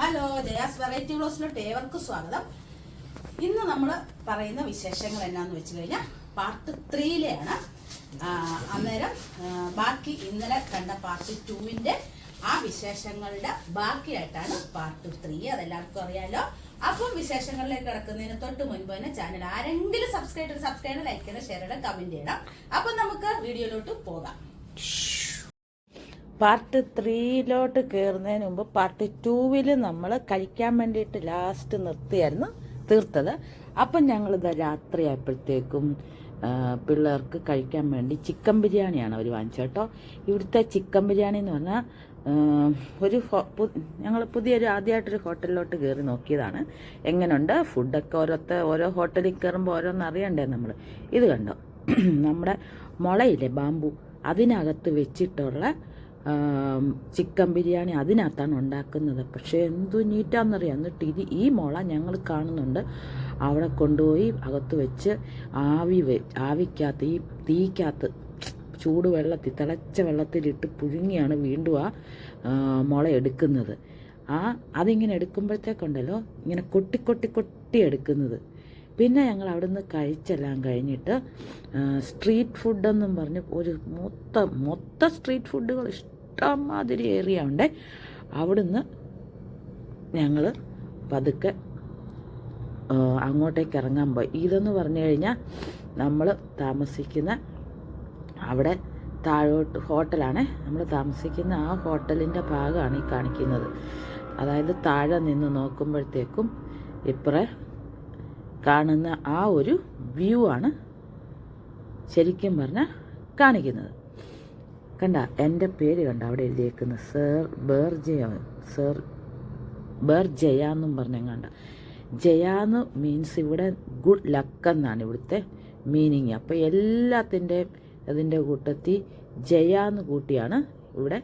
Hello Jaya's variety ഗ്ലോസിലോട്ട് ഏവർക്കും സ്വാഗതം. ഇന്ന് നമ്മൾ പറയുന്ന വിശേഷങ്ങൾ എന്നാന്ന് വെച്ച് കഴിഞ്ഞാൽ പാർട്ട് ത്രീയിലെയാണ് അന്നേരം ബാക്കി ഇന്നലെ കണ്ട പാർട്ട് ടുവിന്റെ ആ വിശേഷങ്ങളുടെ ബാക്കിയായിട്ടാണ് പാർട്ട് ത്രീ അതെല്ലാവർക്കും അറിയാലോ. അപ്പം വിശേഷങ്ങളിലേക്ക് കിടക്കുന്നതിന് തൊട്ട് മുൻപ് തന്നെ ചാനൽ ആരെങ്കിലും സബ്സ്ക്രൈബ് സബ്സ്ക്രൈബ് ലൈക്ക് ചെയ്യണം ഷെയർ ചെയ്യണം കമന്റ് ചെയ്യണം അപ്പം നമുക്ക് വീഡിയോയിലോട്ട് പോകാം. പാർട്ട് ത്രീയിലോട്ട് കയറുന്നതിന് മുമ്പ് പാർട്ട് ടൂവിൽ നമ്മൾ കഴിക്കാൻ വേണ്ടിയിട്ട് ലാസ്റ്റ് നിർത്തിയായിരുന്നു തീർത്തത്. അപ്പം ഞങ്ങളിത് രാത്രി ആയപ്പോഴത്തേക്കും പിള്ളേർക്ക് കഴിക്കാൻ വേണ്ടി ചിക്കൻ ബിരിയാണിയാണ് അവർ വാങ്ങിച്ചത് കേട്ടോ. ഇവിടുത്തെ ചിക്കൻ ബിരിയാണി എന്ന് പറഞ്ഞാൽ ഒരു ഞങ്ങൾ പുതിയൊരു ആദ്യമായിട്ടൊരു ഹോട്ടലിലോട്ട് കയറി നോക്കിയതാണ്. എങ്ങനെയുണ്ട് ഫുഡൊക്കെ ഓരോരുത്തർ ഓരോ ഹോട്ടലിൽ കയറുമ്പോൾ ഓരോന്ന് അറിയണ്ടേ നമ്മൾ ഇത് കണ്ടോ? നമ്മുടെ മുളയില്ലേ ബാമ്പു? അതിനകത്ത് വെച്ചിട്ടുള്ള ചിക്കൻ ബിരിയാണി അതിനകത്താണ് ഉണ്ടാക്കുന്നത്. പക്ഷേ എന്തു നീറ്റാന്നറിയാം. എന്നിട്ട് ഇത് ഈ മുള ഞങ്ങൾ കാണുന്നുണ്ട്. അവിടെ കൊണ്ടുപോയി അകത്ത് വെച്ച് ആവി ആവിക്കകത്ത് ഈ തീക്കകത്ത് ചൂട് വെള്ളത്തിൽ തിളച്ച വെള്ളത്തിലിട്ട് പുഴുങ്ങിയാണ് വീണ്ടും ആ, മുള എടുക്കുന്നത്. ആ അതിങ്ങനെ എടുക്കുമ്പോഴത്തേക്കുണ്ടല്ലോ ഇങ്ങനെ കൊട്ടി കൊട്ടി കൊട്ടി എടുക്കുന്നത്. പിന്നെ ഞങ്ങൾ അവിടുന്ന് കഴിച്ചെല്ലാം കഴിഞ്ഞിട്ട് സ്ട്രീറ്റ് ഫുഡെന്നും പറഞ്ഞ് ഒരു മൊത്തം മൊത്തം സ്ട്രീറ്റ് ഫുഡുകൾ ഇഷ്ടംമാതിരി ഏരിയ ഉണ്ട്. അവിടുന്ന് ഞങ്ങൾ പതുക്കെ അങ്ങോട്ടേക്ക് ഇറങ്ങാൻ പോയി. ഇതെന്ന് പറഞ്ഞു കഴിഞ്ഞാൽ നമ്മൾ താമസിക്കുന്ന അവിടെ താഴോട്ട് ഹോട്ടലാണ്. നമ്മൾ താമസിക്കുന്ന ആ ഹോട്ടലിന്റെ ഭാഗമാണ് ഈ കാണിക്കുന്നത്. അതായത് താഴെ നിന്ന് നോക്കുമ്പോഴത്തേക്കും ഇപ്പറേ കാണുന്ന ആ ഒരു വ്യൂ ആണ് ശരിക്കും പറഞ്ഞാൽ കാണിക്കുന്നത്. കണ്ട എന്റെ പേര് കണ്ട അവിടെ എഴുതിയേക്കുന്നത്. സർ ബേർജയ സർ ബേർജയ എന്നും എന്നും കണ്ട. ജയാന്ന് മീൻസ് ഇവിടെ ഗുഡ് ലക്ക് എന്നാണ് ഇവിടുത്തെ മീനിങ് അപ്പോൾ എല്ലാത്തിന്റെ അതിന്റെ കൂട്ടത്തിൽ ജയാന്ന് കൂട്ടിയാണ് ഇവിടെ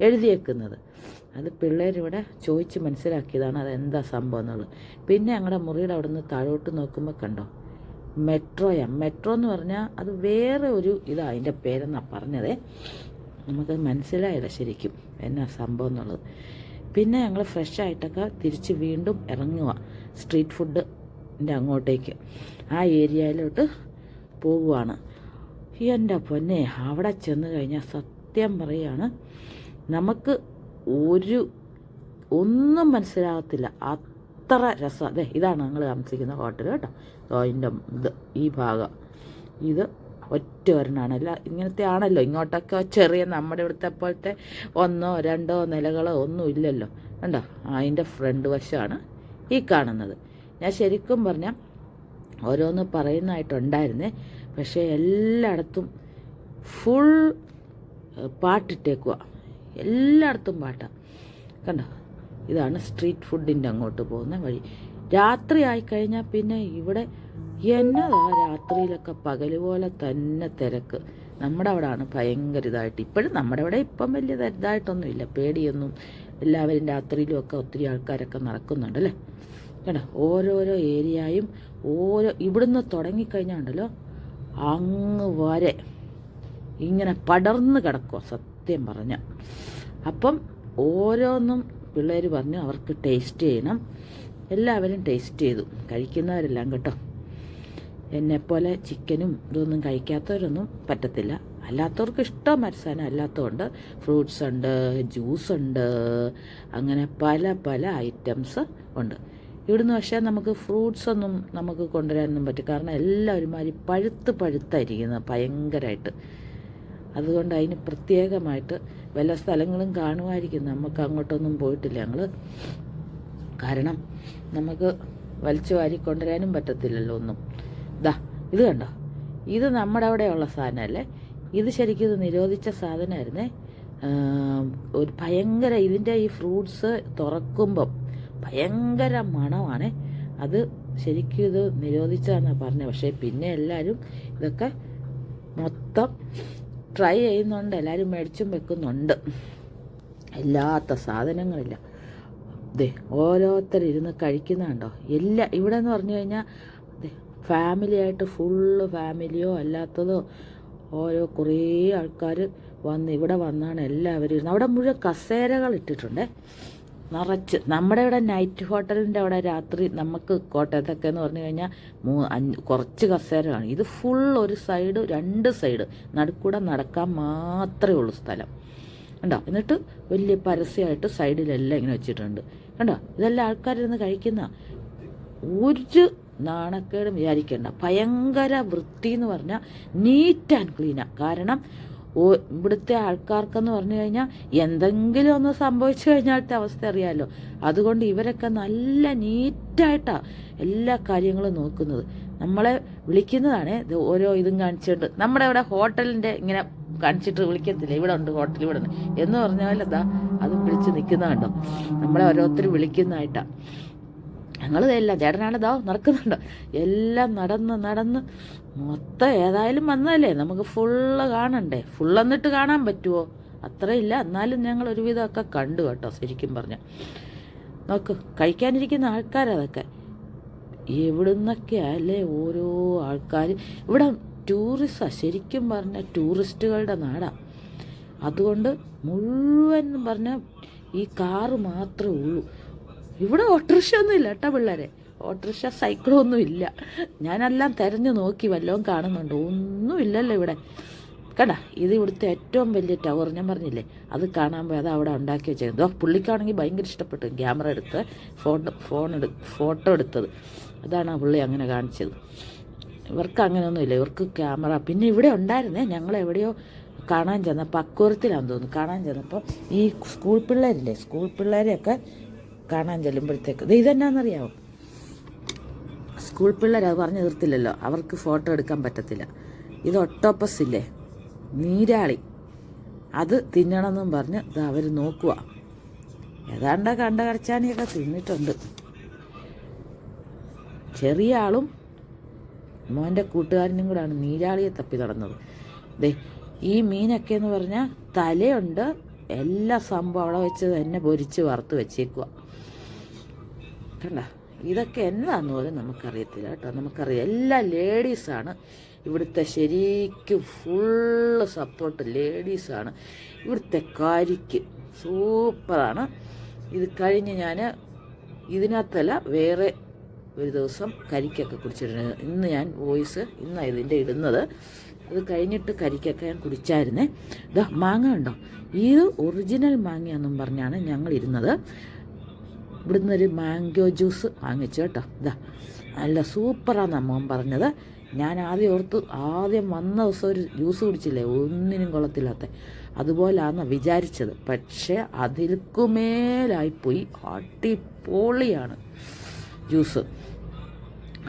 എഴുതിയേക്കുന്നത്. അത് പിള്ളേരിവിടെ ചോദിച്ച് മനസ്സിലാക്കിയതാണ് അതെന്താ സംഭവം എന്നുള്ളത്. പിന്നെ ഞങ്ങളുടെ മുറിയുടെ അവിടെ നിന്ന് താഴോട്ട് നോക്കുമ്പോൾ കണ്ടോ? മെട്രോയാണ് മെട്രോ എന്ന് പറഞ്ഞാൽ അത് വേറെ ഒരു ഇതാണ് അതിന്റെ പേരെന്നാണ് പറഞ്ഞതേ. നമുക്ക് മനസ്സിലായില്ല ശരിക്കും എന്നാ സംഭവം എന്നുള്ളത്. പിന്നെ ഞങ്ങൾ ഫ്രഷ് ആയിട്ടൊക്കെ തിരിച്ച് വീണ്ടും ഇറങ്ങുക സ്ട്രീറ്റ് ഫുഡിന്റെ അങ്ങോട്ടേക്ക്. ആ ഏരിയയിലോട്ട് പോവുകയാണ് എന്റെ പൊന്നെ അവിടെ ചെന്ന് കഴിഞ്ഞാൽ സത്യം പറയാണ് നമുക്ക് ഒരു ഒന്നും മനസ്സിലാകത്തില്ല. അത്ര രസം. അതെ ഇതാണ് ഞങ്ങൾ താമസിക്കുന്ന ഹോട്ടൽ കേട്ടോ. അതിന്റെ ഇത് ഈ ഭാഗം. ഇത് ഒറ്റ ഒരെണ്ണമാണ് അല്ല ഇങ്ങനത്തെ ആണല്ലോ. ഇങ്ങോട്ടൊക്കെ ചെറിയ നമ്മുടെ ഇവിടുത്തെ പോലത്തെ ഒന്നോ രണ്ടോ നിലകളോ ഒന്നും ഇല്ലല്ലോ. കണ്ടോ? അതിന്റെ ഫ്രണ്ട് വശമാണ് ഈ കാണുന്നത്. ഞാൻ ശരിക്കും പറഞ്ഞാൽ ഓരോന്ന് പറയുന്നതായിട്ടുണ്ടായിരുന്നേ. പക്ഷേ എല്ലായിടത്തും ഫുൾ പാട്ടിട്ടേക്കുക എല്ലായിടത്തും പാട്ടാണ് കണ്ടോ? ഇതാണ് സ്ട്രീറ്റ് ഫുഡിന്റെ അങ്ങോട്ട് പോകുന്ന വഴി. രാത്രി ആയിക്കഴിഞ്ഞാൽ പിന്നെ ഇവിടെ എന്നതാ രാത്രിയിലൊക്കെ പകൽ പോലെ തന്നെ തിരക്ക്. നമ്മുടെ അവിടെയാണ് ഭയങ്കര ഇതായിട്ട്. ഇപ്പോഴും നമ്മുടെ അവിടെ ഇപ്പം വലിയ ഇതായിട്ടൊന്നുമില്ല. പേടിയൊന്നും എല്ലാവരും രാത്രിയിലും ഒക്കെ ഒത്തിരി ആൾക്കാരൊക്കെ നടക്കുന്നുണ്ട് അല്ലേ? കേട്ടോ ഓരോരോ ഏരിയയും ഓരോ ഇവിടുന്ന് തുടങ്ങിക്കഴിഞ്ഞാൽ ഉണ്ടല്ലോ അങ്ങ് വരെ ഇങ്ങനെ പടർന്ന് കിടക്കുക സത്യം. പറഞ്ഞ. അപ്പം ഓരോന്നും പിള്ളേർ പറഞ്ഞു അവർക്ക് ടേസ്റ്റ് ചെയ്യണം. എല്ലാവരും ടേസ്റ്റ് ചെയ്തു. കഴിക്കുന്നവരെല്ലാം കേട്ടോ. എന്നെപ്പോലെ ചിക്കനും ഇതൊന്നും കഴിക്കാത്തവരൊന്നും പറ്റത്തില്ല. അല്ലാത്തവർക്ക് ഇഷ്ടം മരസാനം അല്ലാത്തതുകൊണ്ട് ഫ്രൂട്ട്സ് ഉണ്ട് ജ്യൂസ് ഉണ്ട് അങ്ങനെ പല പല ഐറ്റംസ് ഉണ്ട്. ഇവിടുന്ന് പക്ഷേ നമുക്ക് ഫ്രൂട്ട്സ് ഒന്നും നമുക്ക് കൊണ്ടുവരാനൊന്നും പറ്റും കാരണം എല്ലാവരും മാതിരി പഴുത്ത് പഴുത്തായിരിക്കുന്നത് ഭയങ്കരമായിട്ട് അതുകൊണ്ട് അതിന് പ്രത്യേകമായിട്ട് വല്ല സ്ഥലങ്ങളും കാണുമായിരിക്കും. നമുക്ക് അങ്ങോട്ടൊന്നും പോയിട്ടില്ല ഞങ്ങൾ കാരണം നമുക്ക് വലിച്ചു വാരി കൊണ്ടുവരാനും പറ്റത്തില്ലല്ലോ ഒന്നും. ദാ ഇത് കണ്ടോ? ഇത് നമ്മുടെ അവിടെയുള്ള സാധനമല്ലേ? ഇത് ശരിക്കും ഇത് നിരോധിച്ച സാധനമായിരുന്നേ. ഒരു ഭയങ്കര ഇതിന്റെ ഈ ഫ്രൂട്ട്സ് തുറക്കുമ്പം ഭയങ്കര മണമാണ്. അത് ശരിക്കും ഇത് നിരോധിച്ചതെന്നാണ് പറഞ്ഞത് പക്ഷേ പിന്നെ എല്ലാവരും ഇതൊക്കെ മൊത്തം ട്രൈ ചെയ്യുന്നുണ്ട് എല്ലാവരും മേടിച്ചും വെക്കുന്നുണ്ട്. ഇല്ലാത്ത സാധനങ്ങളില്ല. ദേ ഓരോരുത്തരിരുന്ന് കഴിക്കുന്നുണ്ടോ? എല്ലാ ഇവിടെ എന്ന് പറഞ്ഞു കഴിഞ്ഞാൽ ഫാമിലി ആയിട്ട് ഫുള്ള് ഫാമിലിയോ അല്ലാത്തതോ ഓരോ കുറേ ആൾക്കാർ വന്ന് ഇവിടെ വന്നാണ് എല്ലാവരും ഇരുന്ന്. അവിടെ മുഴുവൻ കസേരകൾ ഇട്ടിട്ടുണ്ടേ. നിറച്ച് നമ്മുടെ ഇവിടെ നൈറ്റ് ഹോട്ടലിന്റെ അവിടെ രാത്രി നമുക്ക് കോട്ടയത്തൊക്കെ എന്ന് പറഞ്ഞു കഴിഞ്ഞാൽ മൂ അഞ്ച് കുറച്ച് കസേരയാണ് ഇത് ഫുൾ ഒരു സൈഡ് രണ്ട് സൈഡ് നടുക്കൂടെ നടക്കാൻ മാത്രമേ ഉള്ളൂ സ്ഥലം. കണ്ടോ? എന്നിട്ട് വലിയ പരസ്യമായിട്ട് സൈഡിലെല്ലാം ഇങ്ങനെ വെച്ചിട്ടുണ്ട്. കണ്ടോ? ഇതെല്ലാം ആൾക്കാരിരുന്ന് കഴിക്കുന്ന ഒരു നാണക്കേടും വിചാരിക്കേണ്ട. ഭയങ്കര വൃത്തി എന്ന് പറഞ്ഞാൽ നീറ്റ് ആൻഡ് ക്ലീനാണ് കാരണം ഇവിടുത്തെ ആൾക്കാർക്കെന്ന് പറഞ്ഞു കഴിഞ്ഞാൽ എന്തെങ്കിലും ഒന്ന് സംഭവിച്ചു കഴിഞ്ഞാലത്തെ അവസ്ഥ അറിയാമല്ലോ അതുകൊണ്ട് ഇവരൊക്കെ നല്ല നീറ്റായിട്ടാണ് എല്ലാ കാര്യങ്ങളും നോക്കുന്നത്. നമ്മളെ വിളിക്കുന്നതാണ് ഓരോ ഇതും കാണിച്ചുകൊണ്ട്. നമ്മുടെ ഇവിടെ ഹോട്ടലിന്റെ ഇങ്ങനെ കാണിച്ചിട്ട് വിളിക്കത്തില്ല? ഇവിടെ ഉണ്ട് ഹോട്ടൽ ഇവിടെ ഉണ്ട്. എന്ന് പറഞ്ഞാൽ അതാ അതും വിളിച്ച് നിൽക്കുന്നതുണ്ടോ നമ്മളെ ഓരോരുത്തർ വിളിക്കുന്നതായിട്ടാണ് ഞങ്ങൾ എല്ലാം ചേട്ടനാണ് ഇതാ നടക്കുന്നുണ്ട്. എല്ലാം നടന്ന് നടന്ന് മൊത്തം ഏതായാലും വന്നതല്ലേ? നമുക്ക് ഫുള്ള് കാണണ്ടേ? ഫുൾ എന്നിട്ട് കാണാൻ പറ്റുമോ അത്രയില്ല. എന്നാലും ഞങ്ങൾ ഒരുവിധമൊക്കെ കണ്ടു കേട്ടോ ശരിക്കും പറഞ്ഞ. നോക്ക് കഴിക്കാനിരിക്കുന്ന ആൾക്കാരതൊക്കെ എവിടുന്നൊക്കെ അല്ലേ ഓരോ ആൾക്കാർ ഇവിടെ ടൂറിസ്റ്റാണ് ശരിക്കും പറഞ്ഞ ടൂറിസ്റ്റുകളുടെ നാടാണ് അതുകൊണ്ട് മുഴുവൻ പറഞ്ഞാൽ ഈ കാറ് മാത്രമേ ഉള്ളൂ. ഇവിടെ ഓട്ടോറിക്ഷ ഒന്നും ഇല്ല കേട്ടോ പിള്ളേരെ. ഓട്ടോറിക്ഷ സൈക്കിളൊന്നും ഇല്ല. ഞാനെല്ലാം തിരഞ്ഞു നോക്കി വല്ലതും കാണുന്നുണ്ട്. ഒന്നുമില്ലല്ലോ ഇവിടെ. കണ്ട ഇത് ഇവിടുത്തെ ഏറ്റവും വലിയ ടവർ ഞാൻ പറഞ്ഞില്ലേ അത് കാണാൻ പോയത് അവിടെ ഉണ്ടാക്കി വെച്ചിരുന്നു പുള്ളിക്കാണെങ്കിൽ ഭയങ്കര ഇഷ്ടപ്പെട്ടു ക്യാമറ എടുത്ത് ഫോൺ ഫോൺ എടു ഫോട്ടോ എടുത്തത്. അതാണ് ആ പുള്ളി അങ്ങനെ കാണിച്ചത്. ഇവർക്ക് അങ്ങനെയൊന്നുമില്ല ഇവർക്ക് ക്യാമറ പിന്നെ ഇവിടെ ഉണ്ടായിരുന്നേ ഞങ്ങൾ എവിടെയോ കാണാൻ ചെന്നപ്പോൾ അക്കൂരത്തിലാണെന്ന് തോന്നുന്നു. കാണാൻ ചെന്നപ്പോൾ ഈ സ്കൂൾ പിള്ളേരില്ലേ സ്കൂൾ പിള്ളേരെയൊക്കെ കാണാൻ ചെല്ലുമ്പോഴത്തേക്ക്. ഇത് ഇതെന്നാണെന്നറിയാമോ സ്കൂൾ പിള്ളേർ അത് പറഞ്ഞു തീർത്തില്ലല്ലോ. അവർക്ക് ഫോട്ടോ എടുക്കാൻ പറ്റത്തില്ല. ഇത് ഒട്ടോപ്പസ് ഇല്ലേ നീരാളി. അത് തിന്നണമെന്നും പറഞ്ഞ് ഇത് അവർ നോക്കുക ഏതാണ്ട് കണ്ട കടച്ചാനിയൊക്കെ തിന്നിട്ടുണ്ട്. ചെറിയ ആളും മോന്റെ കൂട്ടുകാരനും കൂടാണ് നീരാളിയെ തപ്പി നടന്നത്. ദേ ഈ മീനൊക്കെ എന്ന് പറഞ്ഞാൽ തലയുണ്ട് എല്ലാ സംഭവം അവിടെ വെച്ച് തന്നെ പൊരിച്ച് വറുത്ത് വെച്ചേക്കുക കണ്ട? ഇതൊക്കെ എന്താന്ന് പോലും നമുക്കറിയത്തില്ല കേട്ടോ. നമുക്കറിയാം എല്ലാ ലേഡീസാണ് ഇവിടുത്തെ ശരിക്കും ഫുള്ള് സപ്പോർട്ട് ലേഡീസാണ് ഇവിടുത്തെ കാരിക്ക് സൂപ്പറാണ് ഇത് കഴിഞ്ഞ് ഞാൻ ഇതിനകത്തല്ല വേറെ ഒരു ദിവസം കരിക്കൊക്കെ കുടിച്ചിട്ടുണ്ട് ഇന്ന് ഞാൻ വോയിസ് ഇന്നാണ് ഇതിന്റെ ഇടുന്നത്. അത് കഴിഞ്ഞിട്ട് കരിക്കൊക്കെ ഞാൻ കുടിച്ചായിരുന്നേ. ഇതാ മാങ്ങ ഉണ്ടോ ഇത് ഒറിജിനൽ മാങ്ങയാണെന്നും പറഞ്ഞാണ് ഞങ്ങൾ ഇരുന്നത് ഇവിടുന്ന് ഒരു മാംഗോ ജ്യൂസ് വാങ്ങിച്ചു കേട്ടോ. ഇതാ നല്ല സൂപ്പറാണെന്നാണ് മോൻ പറഞ്ഞത്. ഞാൻ ആദ്യം ഓർത്ത് ആദ്യം വന്ന ദിവസം ഒരു ജ്യൂസ് കുടിച്ചില്ലേ? ഒന്നിനും കൊള്ളത്തില്ലാത്ത. അതുപോലാന്ന് വിചാരിച്ചത്. പക്ഷേ അതിൽക്കുമേലായിപ്പോയി അടിപൊളിയാണ് ജ്യൂസ്.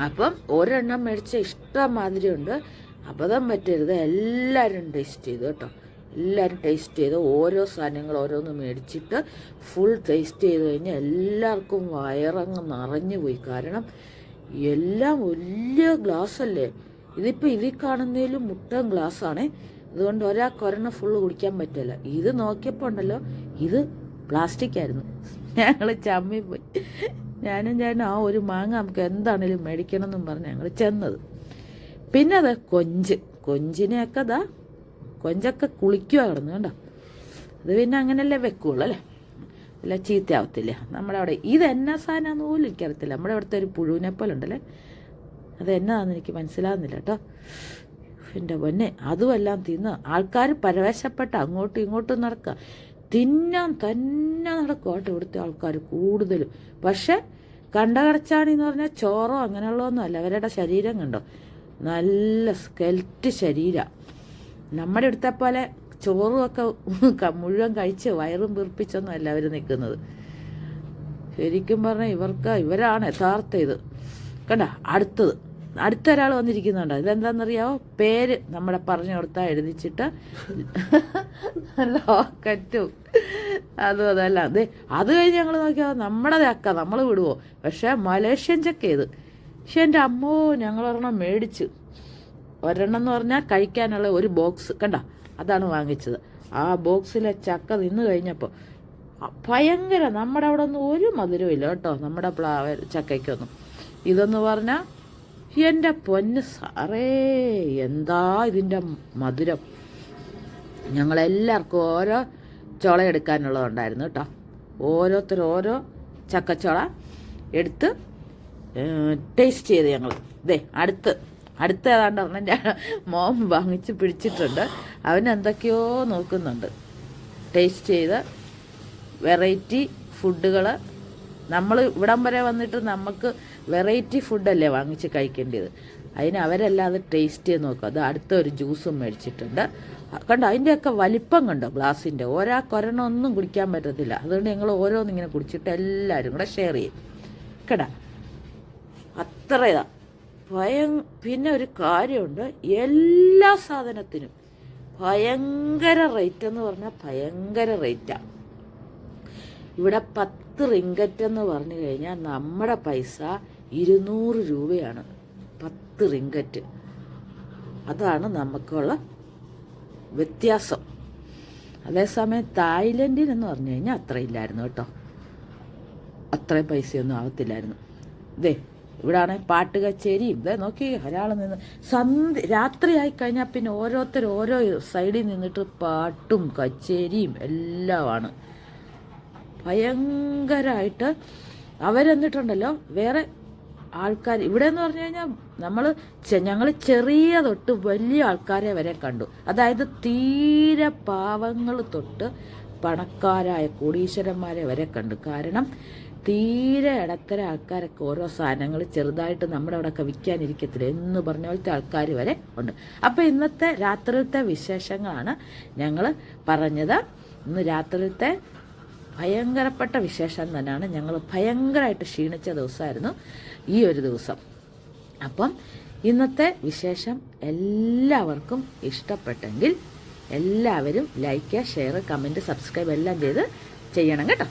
അപ്പം ഒരെണ്ണം മേടിച്ച ഇഷ്ടം മാതിരിയുണ്ട്. അബദ്ധം പറ്റരുത്. എല്ലാവരും ടേസ്റ്റ് ചെയ്തു കേട്ടോ. എല്ലാവരും ടേസ്റ്റ് ചെയ്ത് ഓരോ സാധനങ്ങൾ ഓരോന്ന് മേടിച്ചിട്ട് ഫുൾ ടേസ്റ്റ് ചെയ്ത് കഴിഞ്ഞാൽ എല്ലാവർക്കും വയറങ്ങ് നിറഞ്ഞു പോയി. കാരണം എല്ലാം വലിയ ഗ്ലാസ് അല്ലേ? ഇതിപ്പോൾ ഇതിൽ കാണുന്നതിലും മുട്ടൻ ഗ്ലാസ്സാണേ അതുകൊണ്ട് ഒരാൾക്ക് ഒരെണ്ണം ഫുള്ള് കുടിക്കാൻ പറ്റില്ല. ഇത് നോക്കിയപ്പോൾ ഉണ്ടല്ലോ ഇത് പ്ലാസ്റ്റിക് ആയിരുന്നു. ഞങ്ങൾ ചമ്മി പോയി. ഞാനും ചേട്ടനും ആ ഒരു മാങ്ങ നമുക്ക് എന്താണേലും മേടിക്കണം എന്നും പറഞ്ഞ് ഞങ്ങൾ ചെന്നത്. പിന്നെ അത് കൊഞ്ച്. കൊഞ്ചിനെയൊക്കെ ദാ കൊഞ്ചൊക്കെ കുളിക്കുക കിടന്ന് കണ്ടോ? അത് പിന്നെ അങ്ങനെയല്ലേ വെക്കുള്ളൂ അല്ലേ? അല്ല ചീത്തയാവത്തില്ല. നമ്മുടെ അവിടെ ഇത് എന്നാ സാധനമാണെന്ന് പോലും എനിക്കറിയത്തില്ല. നമ്മുടെ അവിടുത്തെ ഒരു പുഴുവിനെ പോലെ ഉണ്ടല്ലേ? അത് എന്നാന്ന് എനിക്ക് മനസ്സിലാകുന്നില്ല കേട്ടോ. എന്റെ പൊന്നെ അതുമെല്ലാം തിന്ന് ആൾക്കാർ പരവേശപ്പെട്ട് അങ്ങോട്ടും ഇങ്ങോട്ടും നടക്കുക. തിന്നാൻ തന്നെ നടക്കും കേട്ടോ ഇവിടുത്തെ ആൾക്കാർ കൂടുതലും. പക്ഷെ കണ്ടകടച്ചാണി എന്ന് പറഞ്ഞാൽ ചോറോ അങ്ങനെയുള്ളതൊന്നും അല്ല. അവരുടെ ശരീരം കണ്ടോ? നല്ല സ്കെൽറ്റ് ശരീരമാണ് നമ്മുടെ അടുത്തെ പോലെ ചോറും ഒക്കെ മുഴുവൻ കഴിച്ച് വയറും വീർപ്പിച്ചൊന്നും അല്ല അവർ നിൽക്കുന്നത്. ശരിക്കും പറഞ്ഞാൽ ഇവർക്ക് ഇവരാണ് യഥാർത്ഥ ഇത്. കണ്ട? അടുത്തത്. അടുത്ത ഒരാൾ വന്നിരിക്കുന്നുണ്ട്. ഇതെന്താണെന്നറിയാവോ പേര് നമ്മളെ പറഞ്ഞു കൊടുത്താൽ എഴുതിച്ചിട്ട് ലോക്കറ്റും അതും അതല്ല. അതെ അത് കഴിഞ്ഞ് ഞങ്ങൾ നോക്കിയാൽ നമ്മുടെ ചക്ക നമ്മൾ വിടുവോ? പക്ഷേ മലേഷ്യൻ ചക്ക ഇത്. പക്ഷെ എന്റെ അമ്മോ ഞങ്ങളൊരെണ്ണം മേടിച്ച്. ഒരെണ്ണം എന്ന് പറഞ്ഞാൽ കഴിക്കാനുള്ള ഒരു ബോക്സ് കണ്ട? അതാണ് വാങ്ങിച്ചത്. ആ ബോക്സിലെ ചക്ക നിന്ന് കഴിഞ്ഞപ്പോൾ ഭയങ്കര നമ്മുടെ അവിടെ ഒന്നും ഒരു മധുരവും ഇല്ല കേട്ടോ നമ്മുടെ പ്ലാവ ചക്കയ്ക്കൊന്നും. ഇതെന്ന് പറഞ്ഞാൽ എന്റെ പൊന്ന് സാറേ എന്താ ഇതിന്റെ മധുരം? ഞങ്ങളെല്ലാവർക്കും ഓരോ ചുള എടുക്കാനുള്ളതുണ്ടായിരുന്നു കേട്ടോ. ഓരോരുത്തർ ഓരോ ചക്കച്ചോള എടുത്ത് ടേസ്റ്റ് ചെയ്ത് ഞങ്ങൾ ഇതേ അടുത്ത്. അടുത്ത ഏതാണ്ട് ഞാൻ മോൻ വാങ്ങിച്ച് പിടിച്ചിട്ടുണ്ട്. അവൻ എന്തൊക്കെയോ നോക്കുന്നുണ്ട്. ടേസ്റ്റ് ചെയ്ത് വെറൈറ്റി ഫുഡുകൾ നമ്മൾ ഇവിടം വരെ വന്നിട്ട് നമുക്ക് വെറൈറ്റി ഫുഡല്ലേ വാങ്ങിച്ച് കഴിക്കേണ്ടത്. അതിന് അവരല്ലാതെ ടേസ്റ്റ് ചെയ്ത് നോക്കും. അത് അടുത്ത ഒരു ജ്യൂസും മേടിച്ചിട്ടുണ്ട്. കണ്ടോ അതിന്റെയൊക്കെ വലിപ്പം കണ്ടോ ഗ്ലാസിന്റെ ഒരാൾക്കൊരെണ്ണമൊന്നും കുടിക്കാൻ പറ്റത്തില്ല. അതുകൊണ്ട് ഞങ്ങൾ ഓരോന്നിങ്ങനെ കുടിച്ചിട്ട് എല്ലാവരും കൂടെ ഷെയർ ചെയ്യും. കേടാ അത്ര ഇതാ ഭയ പിന്നെ ഒരു കാര്യമുണ്ട്. എല്ലാ സാധനത്തിനും ഭയങ്കര റേറ്റ് എന്ന് പറഞ്ഞാൽ ഭയങ്കര റേറ്റാണ് ഇവിടെ പത്ത് റിങ്കറ്റ് എന്ന് പറഞ്ഞു കഴിഞ്ഞാൽ നമ്മുടെ പൈസ ഇരുന്നൂറ് രൂപയാണ്. പത്ത് റിങ്കറ്റ് അതാണ് നമുക്കുള്ള വ്യത്യാസം. അതേസമയം തായ്ലൻഡിൽ എന്ന് പറഞ്ഞു കഴിഞ്ഞാൽ അത്ര ഇല്ലായിരുന്നു കേട്ടോ. അത്രയും പൈസയൊന്നും ആവത്തില്ലായിരുന്നു. ഇതേ ഇവിടാണെ പാട്ട് കച്ചേരി. ഇതേ നോക്കി ഒരാൾ നിന്ന് സന്ധ്യ രാത്രിയായി കഴിഞ്ഞാൽ പിന്നെ ഓരോരുത്തർ ഓരോ സൈഡിൽ നിന്നിട്ട് പാട്ടും കച്ചേരിയും എല്ലാമാണ്. ഭയങ്കരമായിട്ട് അവരെന്നിട്ടുണ്ടല്ലോ വേറെ ആൾക്കാർ ഇവിടെ എന്ന് പറഞ്ഞു കഴിഞ്ഞാൽ നമ്മൾ ഞങ്ങൾ ചെറിയ തൊട്ട് വലിയ ആൾക്കാരെ വരെ കണ്ടു. അതായത് തീരെ പാവങ്ങൾ തൊട്ട് പണക്കാരായ കോടീശ്വരന്മാരെ വരെ കണ്ടു. കാരണം തീരെ ഇടത്തര ആൾക്കാരൊക്കെ ഓരോ സാധനങ്ങൾ ചെറുതായിട്ട് നമ്മുടെ അവിടെയൊക്കെ വിൽക്കാനിരിക്കത്തില്ല എന്ന് പറഞ്ഞ പോലത്തെ ആൾക്കാർ വരെ ഉണ്ട്. അപ്പോൾ ഇന്നത്തെ രാത്രിയിലത്തെ വിശേഷങ്ങളാണ് ഞങ്ങൾ പറഞ്ഞത്. ഇന്ന് രാത്രിയിലത്തെ ഭയങ്കരപ്പെട്ട വിശേഷം തന്നെയാണ് ഞങ്ങൾ ഭയങ്കരമായിട്ട് ക്ഷീണിച്ച ദിവസമായിരുന്നു ഈ ഒരു ദിവസം. അപ്പം ഇന്നത്തെ വിശേഷം എല്ലാവർക്കും ഇഷ്ടപ്പെട്ടെങ്കിൽ എല്ലാവരും ലൈക്ക് ഷെയർ കമന്റ് സബ്സ്ക്രൈബ് എല്ലാം ചെയ്ത് ചെയ്യണം കേട്ടോ.